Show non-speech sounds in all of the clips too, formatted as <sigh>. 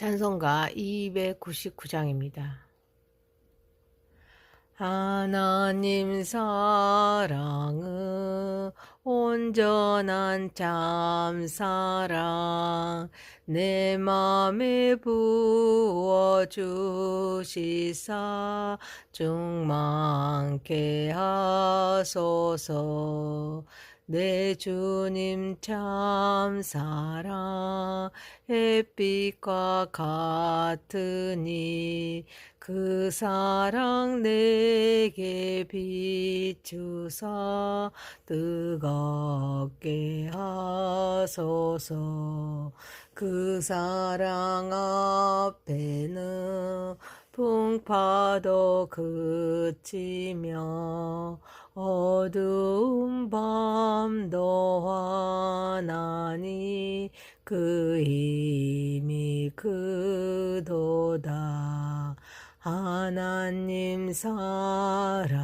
찬송가 299장입니다. 하나님 사랑은 온전한 참 사랑 내 맘에 부어 주시사 충만케 하소서 내 주님 참 사랑 햇빛과 같으니 그 사랑 내게 비추사 뜨겁게 하소서. 그 사랑 앞에는 풍파도 그치며 어두운 밤도 환하니 그 힘이 크도다. 하나님 사랑은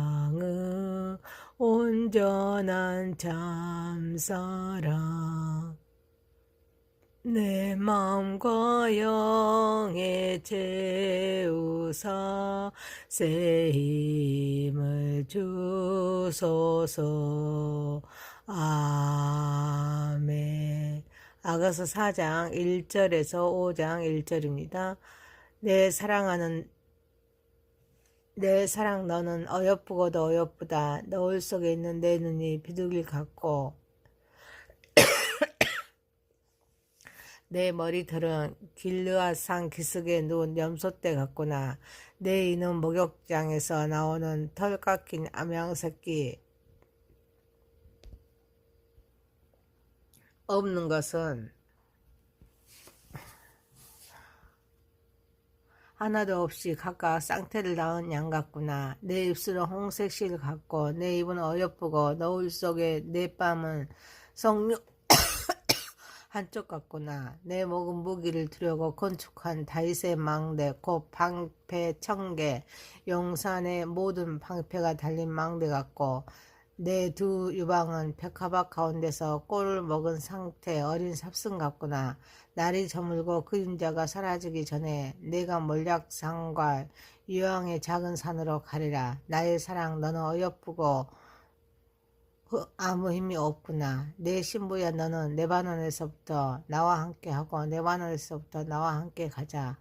온전한 참사랑 내 마음과 영에 채우사 새 힘을 주소서 아멘 아가서 4장 1절에서 5장 1절입니다. 내 사랑하는 내 사랑 너는 어여쁘고도 어여쁘다. 너울 속에 있는 내 눈이 비둘기 같고 내 머리털은 길르앗산 기슭에 누운 염소떼 같구나. 내 이는 목욕장에서 나오는 털 깎인 암양새끼. 없는 것은 하나도 없이 각각 쌍태를 낳은 양 같구나. 내 입술은 홍색 실 같고 내 입은 어여쁘고 너울 속에 내 뺨은 성류 한쪽 같구나. 내 목은 무기를 두려고 건축한 다윗의 망대, 곧 방패 청개, 용산의 모든 방패가 달린 망대 같고, 내 두 유방은 백합악 가운데서 꼴을 먹은 상태 어린 삽승 같구나. 날이 저물고 그림자가 사라지기 전에 내가 몰약산과 유황의 작은 산으로 가리라. 나의 사랑 너는 어여쁘고 아무 힘이 없구나. 내 신부야 너는 레바논에서부터 나와 함께 하고 레바논에서부터 나와 함께 가자.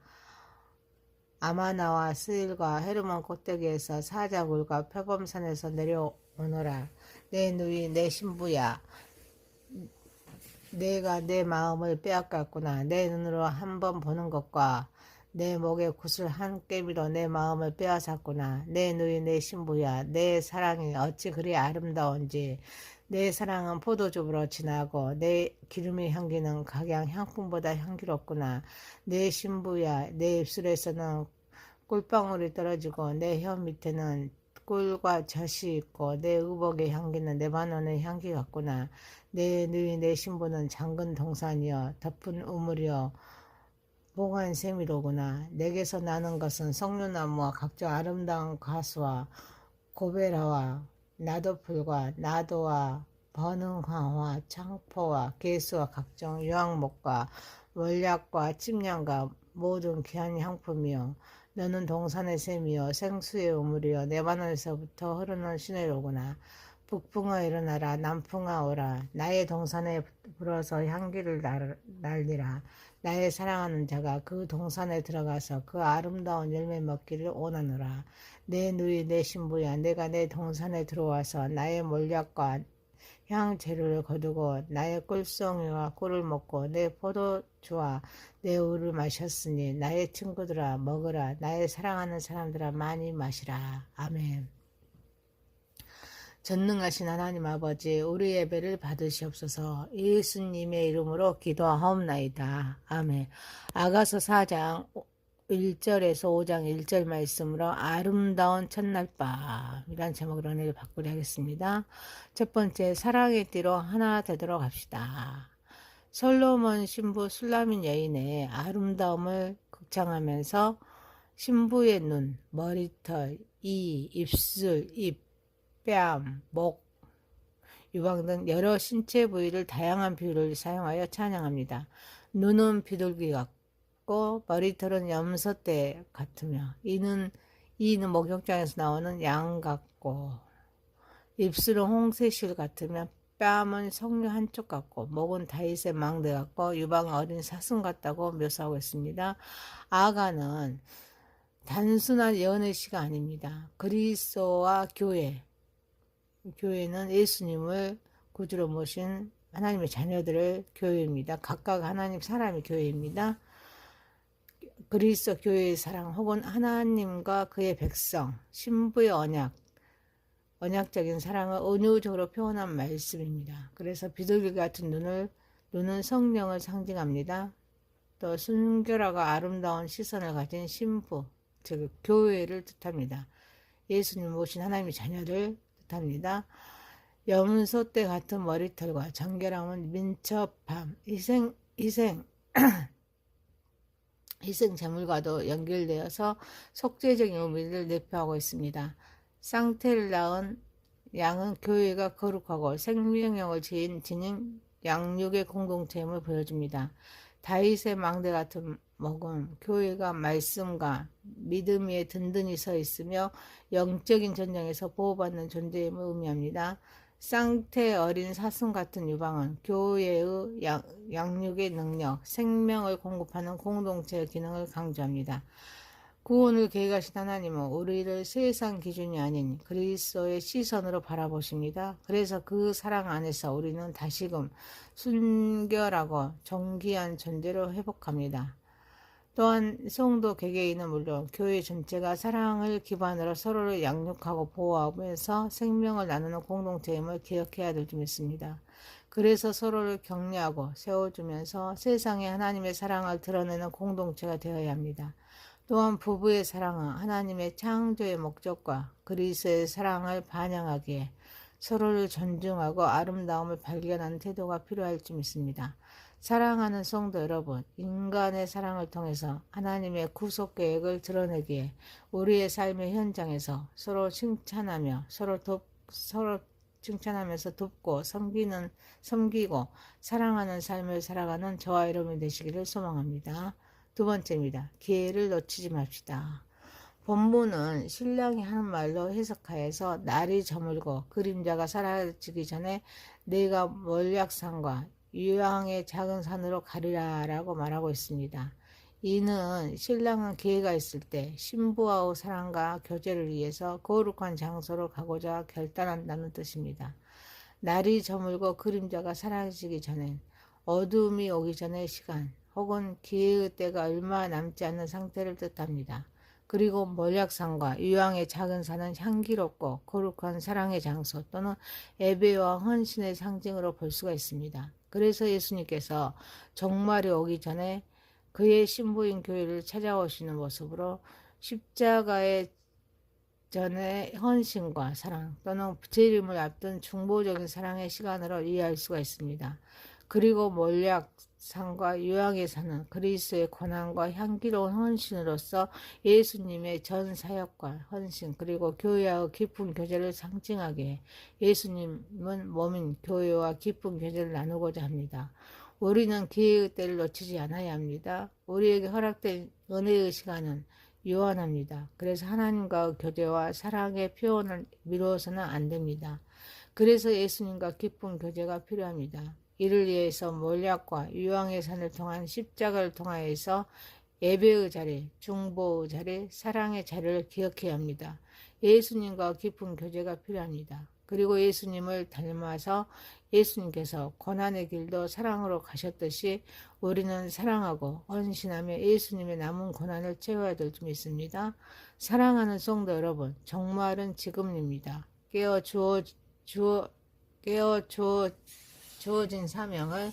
아마나와 스일과 헤르몬 꼭대기에서 사자굴과 표범산에서 내려오너라. 내 누이 내 신부야. 내가 내 마음을 빼앗겼구나. 내 눈으로 한번 보는 것과 내 목에 굿을 한 깨미로 내 마음을 빼앗았구나. 내 누이 내 신부야. 내 사랑이 어찌 그리 아름다운지. 내 사랑은 포도즙으로 진하고 내 기름의 향기는 각양 향품보다 향기롭구나. 내 신부야. 내 입술에서는 꿀방울이 떨어지고 내 혀 밑에는 꿀과 젖이 있고 내 의복의 향기는 레바논의 향기 같구나. 내 누이 내 신부는 장근 동산이여 덮은 우물이여 봉한 셈이로구나. 내게서 나는 것은 석류나무와 각종 아름다운 가수와 고베라와 나도풀과 나도와 번흥화와 창포와 개수와 각종 유황목과 월약과 침량과 모든 귀한 향품이요. 너는 동산의 샘이요 생수의 우물이요 네바논에서부터 흐르는 시내로구나. 북풍아 일어나라 남풍아 오라. 나의 동산에 불어서 향기를 날, 날리라. 나의 사랑하는 자가 그 동산에 들어가서 그 아름다운 열매 먹기를 원하노라. 내 누이 내 신부야 내가 내 동산에 들어와서 나의 몰약과 향 재료를 거두고 나의 꿀송이와 꿀을 먹고 내 포도주와 내 우를 마셨으니 나의 친구들아 먹으라. 나의 사랑하는 사람들아 많이 마시라. 아멘. 전능하신 하나님 아버지 우리 예배를 받으시옵소서 예수님의 이름으로 기도하옵나이다. 아멘. 아가서 4장 1절에서 5장 1절 말씀으로 아름다운 첫날 밤이란 제목으로 은혜를 받고자 하겠습니다. 첫 번째 사랑의 띠로 하나 되도록 합시다. 솔로몬 신부 술라민 여인의 아름다움을 극창하면서 신부의 눈, 머리털, 이, 입술, 입, 뺨, 목, 유방 등 여러 신체 부위를 다양한 비율을 사용하여 찬양합니다. 눈은 비둘기 같고 머리털은 염소떼 같으며 이는 이는 목욕장에서 나오는 양 같고 입술은 홍세실 같으며 뺨은 성류 한쪽 같고 목은 다윗의 망대 같고 유방은 어린 사슴 같다고 묘사하고 있습니다. 아가는 단순한 연애 시가 아닙니다. 그리스도와 교회, 교회는 예수님을 구주로 모신 하나님의 자녀들을 교회입니다. 각각 하나님 사람이 교회입니다. 그리스도 교회의 사랑 혹은 하나님과 그의 백성, 신부의 언약, 언약적인 사랑을 은유적으로 표현한 말씀입니다. 그래서 비둘기 같은 눈을 눈은 성령을 상징합니다. 또 순결하고 아름다운 시선을 가진 신부, 즉 교회를 뜻합니다. 예수님 모신 하나님의 자녀를 뜻합니다. 염소 때 같은 머리털과 정결함은 민첩함, 희생, 희생, <clears throat> 희생 제물과도 연결되어서 속죄적인 의미를 내포하고 있습니다. 쌍태를 낳은 양은 교회가 거룩하고 생명력을 지닌 양육의 공동체임을 보여줍니다. 다윗의 망대 같은 목은 교회가 말씀과 믿음 위에 든든히 서 있으며 영적인 전쟁에서 보호받는 존재임을 의미합니다. 쌍태 어린 사슴 같은 유방은 교회의 양, 양육의 능력, 생명을 공급하는 공동체의 기능을 강조합니다. 구원을 계획하신 하나님은 우리를 세상 기준이 아닌 그리스도의 시선으로 바라보십니다. 그래서 그 사랑 안에서 우리는 다시금 순결하고 정기한 존재로 회복합니다. 또한 성도 개개인은 물론 교회 전체가 사랑을 기반으로 서로를 양육하고 보호하면서 생명을 나누는 공동체임을 기억해야 될점 있습니다. 그래서 서로를 격려하고 세워주면서 세상에 하나님의 사랑을 드러내는 공동체가 되어야 합니다. 또한 부부의 사랑은 하나님의 창조의 목적과 그리스의 사랑을 반영하기에 서로를 존중하고 아름다움을 발견하는 태도가 필요할 점 있습니다. 사랑하는 성도 여러분, 인간의 사랑을 통해서 하나님의 구속 계획을 드러내기에 우리의 삶의 현장에서 서로 칭찬하며 서로 돕, 서로 칭찬하면서 돕고 섬기는 섬기고 사랑하는 삶을 살아가는 저와 여러분이 되시기를 소망합니다. 두 번째입니다. 기회를 놓치지 맙시다. 본문은 신랑이 하는 말로 해석하여서 날이 저물고 그림자가 사라지기 전에 내가 멀약산과 유황의 작은 산으로 가리라 라고 말하고 있습니다. 이는 신랑은 기회가 있을 때 신부와의 사랑과 교제를 위해서 거룩한 장소로 가고자 결단한다는 뜻입니다. 날이 저물고 그림자가 사라지기 전엔 어둠이 오기 전의 시간, 혹은 기회의 때가 얼마 남지 않는 상태를 뜻합니다. 그리고 몰약산과 유황의 작은 산은 향기롭고 거룩한 사랑의 장소 또는 예배와 헌신의 상징으로 볼 수가 있습니다. 그래서 예수님께서 종말이 오기 전에 그의 신부인 교회를 찾아오시는 모습으로 십자가의 전에 헌신과 사랑 또는 재림을 앞둔 중보적인 사랑의 시간으로 이해할 수가 있습니다. 그리고 몰약 유황의 산은 그리스의 권한과 향기로운 헌신으로서 예수님의 전 사역과 헌신 그리고 교회와 깊은 교제를 상징하게 예수님은 몸인 교회와 깊은 교제를 나누고자 합니다. 우리는 기회의 때를 놓치지 않아야 합니다. 우리에게 허락된 은혜의 시간은 유한합니다. 그래서 하나님과 교제와 사랑의 표현을 미루어서는 안 됩니다. 그래서 예수님과 깊은 교제가 필요합니다. 이를 위해서 몰약과 유황의 산을 통한 십자가를 통하여서 예배의 자리, 중보의 자리, 사랑의 자리를 기억해야 합니다. 예수님과 깊은 교제가 필요합니다. 그리고 예수님을 닮아서 예수님께서 고난의 길도 사랑으로 가셨듯이 우리는 사랑하고 헌신하며 예수님의 남은 고난을 채워야 될 줄 믿습니다. 사랑하는 성도 여러분, 정말은 지금입니다. 깨어 주어 주어 깨어 주어 주어진 사명을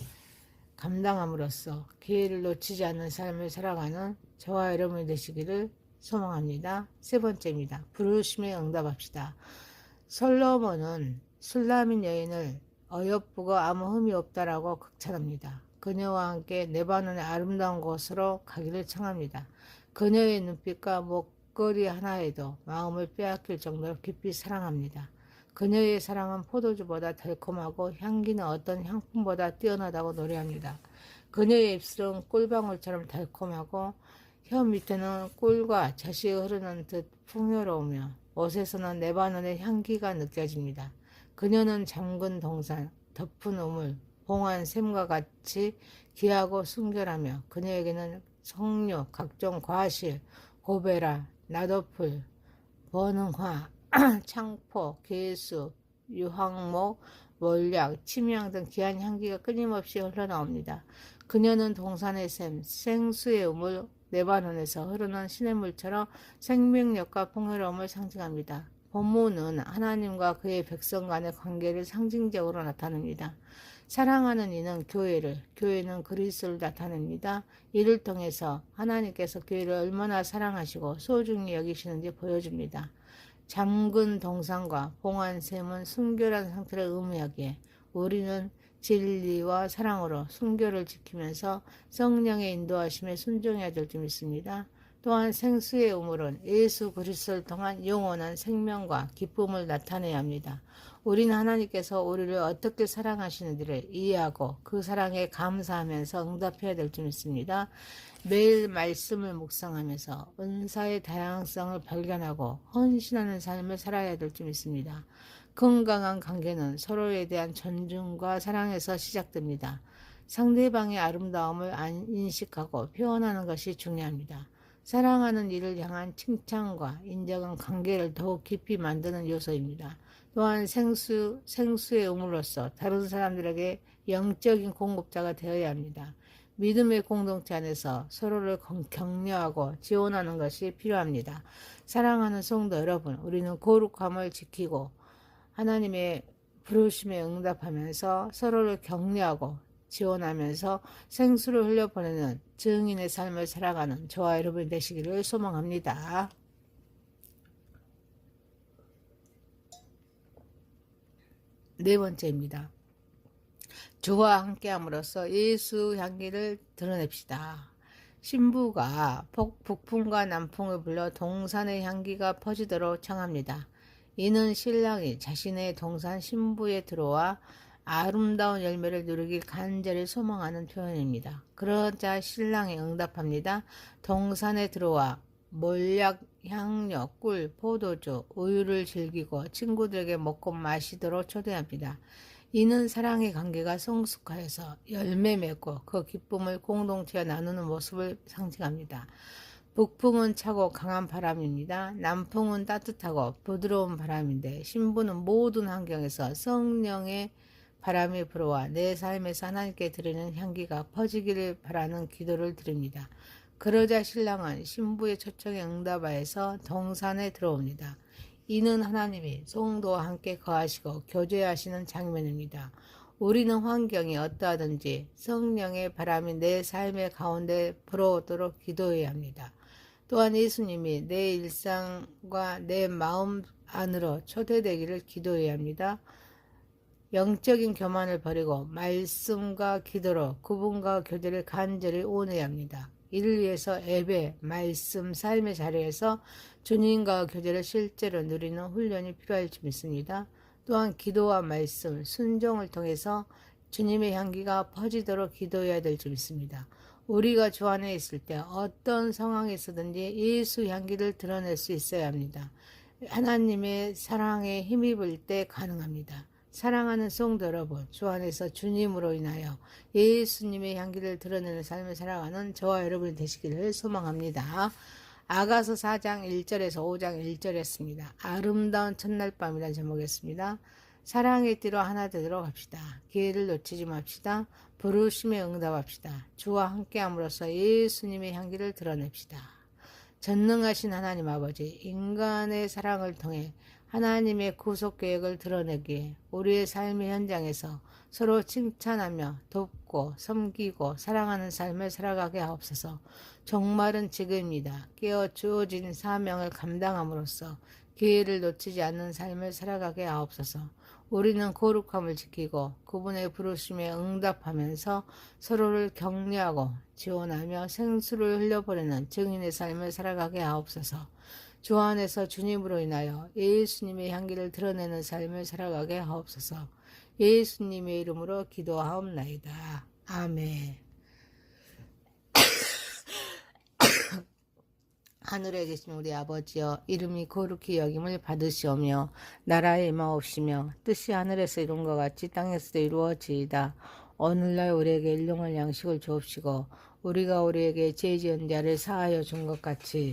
감당함으로써 기회를 놓치지 않는 삶을 살아가는 저와 여러분이 되시기를 소망합니다. 세 번째입니다. 부르심에 응답합시다. 솔로몬은 술라민 여인을 어여쁘고 아무 흠이 없다라고 극찬합니다. 그녀와 함께 네바논의 아름다운 곳으로 가기를 청합니다. 그녀의 눈빛과 목걸이 하나에도 마음을 빼앗길 정도로 깊이 사랑합니다. 그녀의 사랑은 포도주보다 달콤하고 향기는 어떤 향품보다 뛰어나다고 노래합니다. 그녀의 입술은 꿀방울처럼 달콤하고 혀 밑에는 꿀과 젖이 흐르는 듯 풍요로우며 옷에서는 네바논의 향기가 느껴집니다. 그녀는 잠근 동산, 덮은 우물, 봉한 샘과 같이 귀하고 순결하며 그녀에게는 석류, 각종 과실, 고베라, 나도풀, 버능화, <clears throat> 창포, 개수, 유황목, 몰약, 침향 등 귀한 향기가 끊임없이 흘러나옵니다. 그녀는 동산의 샘, 생수의 우물, 네바논에서 흐르는 시냇물처럼 생명력과 풍요로움을 상징합니다. 본문은 하나님과 그의 백성 간의 관계를 상징적으로 나타냅니다. 사랑하는 이는 교회를, 교회는 그리스도를 나타냅니다. 이를 통해서 하나님께서 교회를 얼마나 사랑하시고 소중히 여기시는지 보여줍니다. 잠근 동산과 봉한 샘은 순결한 상태를 의미하기에 우리는 진리와 사랑으로 순결을 지키면서 성령의 인도하심에 순종해야 될 줄 믿습니다. 또한 생수의 우물은 예수 그리스도를 통한 영원한 생명과 기쁨을 나타내야 합니다. 우리는 하나님께서 우리를 어떻게 사랑하시는지를 이해하고 그 사랑에 감사하면서 응답해야 될 줄 믿습니다. 매일 말씀을 묵상하면서 은사의 다양성을 발견하고 헌신하는 삶을 살아야 될 줄 믿습니다. 건강한 관계는 서로에 대한 존중과 사랑에서 시작됩니다. 상대방의 아름다움을 인식하고 표현하는 것이 중요합니다. 사랑하는 이를 향한 칭찬과 인정은 관계를 더욱 깊이 만드는 요소입니다. 또한 생수, 생수의 우물로서 다른 사람들에게 영적인 공급자가 되어야 합니다. 믿음의 공동체 안에서 서로를 격려하고 지원하는 것이 필요합니다. 사랑하는 성도 여러분, 우리는 거룩함을 지키고 하나님의 부르심에 응답하면서 서로를 격려하고 지원하면서 생수를 흘려보내는 증인의 삶을 살아가는 저와 여러분 되시기를 소망합니다. 네 번째입니다. 주와 함께함으로써 예수 향기를 드러냅시다. 신부가 북풍과 남풍을 불러 동산의 향기가 퍼지도록 청합니다. 이는 신랑이 자신의 동산 신부에 들어와 아름다운 열매를 누리길 간절히 소망하는 표현입니다. 그러자 신랑이 응답합니다. 동산에 들어와 몰약, 향료, 꿀, 포도주, 우유를 즐기고 친구들에게 먹고 마시도록 초대합니다. 이는 사랑의 관계가 성숙하여서 열매 맺고 그 기쁨을 공동체에 나누는 모습을 상징합니다. 북풍은 차고 강한 바람입니다. 남풍은 따뜻하고 부드러운 바람인데 신부는 모든 환경에서 성령의 바람이 불어와 내 삶에서 하나님께 드리는 향기가 퍼지기를 바라는 기도를 드립니다. 그러자 신랑은 신부의 초청에 응답하여서 동산에 들어옵니다. 이는 하나님이 성도와 함께 거하시고 교제하시는 장면입니다. 우리는 환경이 어떠하든지 성령의 바람이 내 삶의 가운데 불어오도록 기도해야 합니다. 또한 예수님이 내 일상과 내 마음 안으로 초대되기를 기도해야 합니다. 영적인 교만을 버리고 말씀과 기도로 그분과 교제를 간절히 원해야 합니다. 이를 위해서 예배, 말씀, 삶의 자리에서 주님과 교제를 실제로 누리는 훈련이 필요할 줄 믿습니다. 또한 기도와 말씀, 순종을 통해서 주님의 향기가 퍼지도록 기도해야 될 줄 믿습니다. 우리가 주 안에 있을 때 어떤 상황에서든지 예수 향기를 드러낼 수 있어야 합니다. 하나님의 사랑에 힘입을 때 가능합니다. 사랑하는 성도 여러분, 주 안에서 주님으로 인하여 예수님의 향기를 드러내는 삶을 살아가는 저와 여러분이 되시기를 소망합니다. 아가서 4장 1절에서 5장 1절이었습니다. 아름다운 첫날 밤이라는 제목이었습니다. 사랑의 띠로 하나 되도록 합시다. 기회를 놓치지 맙시다. 부르심에 응답합시다. 주와 함께함으로써 예수님의 향기를 드러냅시다. 전능하신 하나님 아버지, 인간의 사랑을 통해 하나님의 구속 계획을 드러내기에 우리의 삶의 현장에서 서로 칭찬하며 돕고 섬기고 사랑하는 삶을 살아가게 하옵소서. 종말은 지금입니다. 깨어 주어진 사명을 감당함으로써 기회를 놓치지 않는 삶을 살아가게 하옵소서. 우리는 거룩함을 지키고 그분의 부르심에 응답하면서 서로를 격려하고 지원하며 생수를 흘려보내는 증인의 삶을 살아가게 하옵소서. 주 안에서 주님으로 인하여 예수님의 향기를 드러내는 삶을 살아가게 하옵소서. 예수님의 이름으로 기도하옵나이다. 아멘. <coughs> 하늘에 계신 우리 아버지여 이름이 거룩히 여김을 받으시오며 나라의 임하옵시며 뜻이 하늘에서 이룬 것 같이 땅에서도 이루어지이다. 오늘날 우리에게 일용할 양식을 주옵시고 우리가 우리에게 죄 지은 자를 사하여 준 것 같이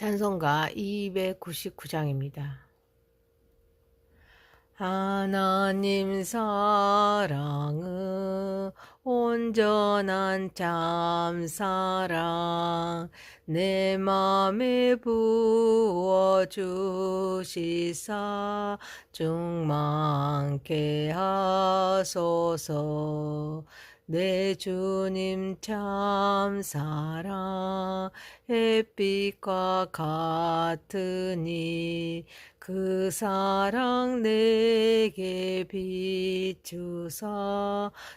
찬송가 299장입니다. 하나님 사랑은 온전한 참 사랑 내 맘에 부어 주시사 충만케 하소서 내 주님 참 사랑 햇빛과 같으니 그 사랑 내게 비추사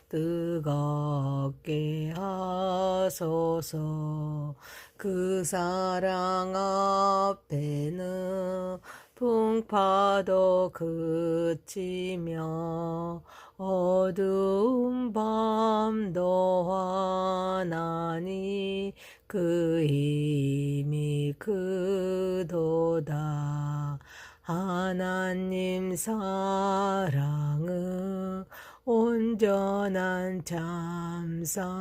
뜨겁게 하소서. 그 사랑 앞에는 풍파도 그치며 어두운 밤도 환하니 그 힘이 크도다. 하나님 사랑은 온전한 참사랑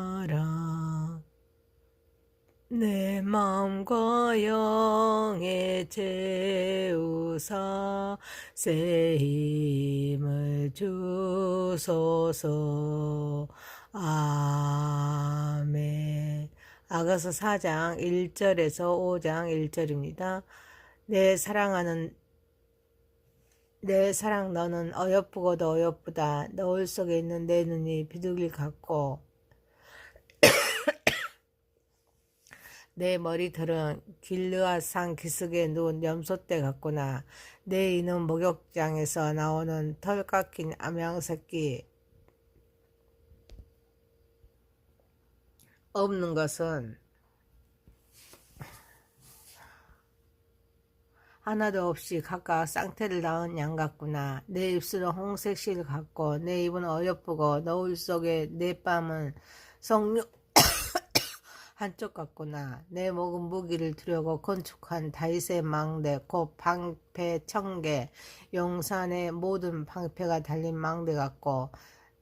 내 마음과 영에 채우사 새 힘을 주소서. 아멘. 아가서 4장 1절에서 5장 1절입니다. 내 사랑하는 내 사랑 너는 어여쁘고도 어여쁘다. 너울 속에 있는 내 눈이 비둘기 같고 내 머리털은 길르아산 기슭에 누운 염소떼 같구나. 내 이는 목욕장에서 나오는 털 깎인 암양새끼. 없는 것은 하나도 없이 각각 쌍태를 낳은 양 같구나. 내 입술은 홍색 실 같고 내 입은 어여쁘고 너울 속에 내 뺨은 성류 한쪽 같구나. 내 목은 무기를 두려고 건축한 다윗의 망대, 곧 방패 청개, 용산의 모든 방패가 달린 망대 같고,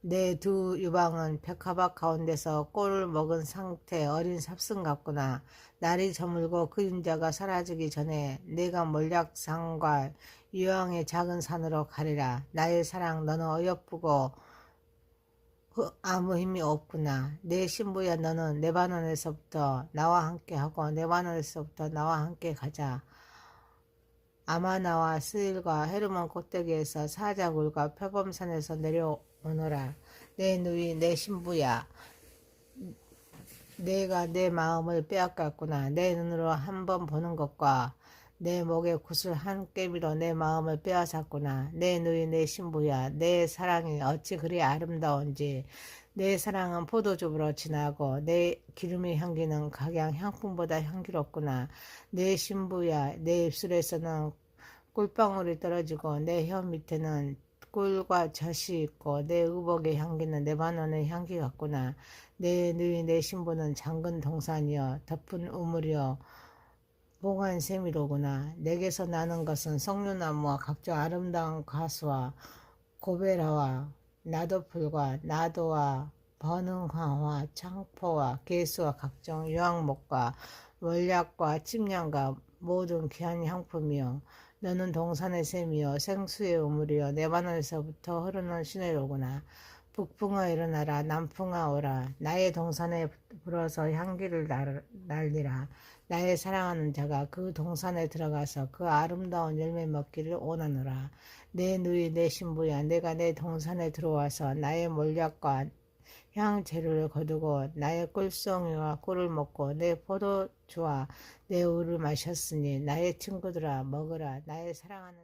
내 두 유방은 백화박 가운데서 꼴을 먹은 상태 어린 삽승 같구나. 날이 저물고 그림자가 사라지기 전에 내가 몰약산과 유황의 작은 산으로 가리라. 나의 사랑 너는 어여쁘고 아무 힘이 없구나. 내 신부야 너는 레바논에서부터 나와 함께 하고 레바논에서부터 나와 함께 가자. 아마나와 스일과 헤르몬 꼭대기에서 사자굴과 표범산에서 내려오너라. 내 누이 내 신부야. 내가 내 마음을 빼앗겼구나. 내 눈으로 한번 보는 것과 내 목에 굿을 한 깨미로 내 마음을 빼앗았구나. 내 누이 내 신부야. 내 사랑이 어찌 그리 아름다운지. 내 사랑은 포도즙으로 진하고 내 기름의 향기는 각양 향품보다 향기롭구나. 내 신부야. 내 입술에서는 꿀방울이 떨어지고 내 혀 밑에는 꿀과 젖이 있고 내 의복의 향기는 레바논의 향기 같구나. 내 누이 내 신부는 장근 동산이여 덮은 우물이여 봉한 세미로구나. 내게서 나는 것은 석류나무와 각종 아름다운 가수와 고베라와 나도풀과 나도와 번흥화와 창포와 개수와 각종 유황목과 월약과 침량과 모든 귀한 향품이여 너는 동산의 샘이여 생수의 우물이여 네바논에서부터 흐르는 시내로구나. 북풍아 일어나라. 남풍아 오라. 나의 동산에 불어서 향기를 날- 날리라 나의 사랑하는 자가 그 동산에 들어가서 그 아름다운 열매 먹기를 원하노라. 내 누이 내 신부야 내가 내 동산에 들어와서 나의 몰약과 향 재료를 거두고 나의 꿀송이와 꿀을 먹고 내 포도주와 내 우를 마셨으니 나의 친구들아 먹으라. 나의 사랑하는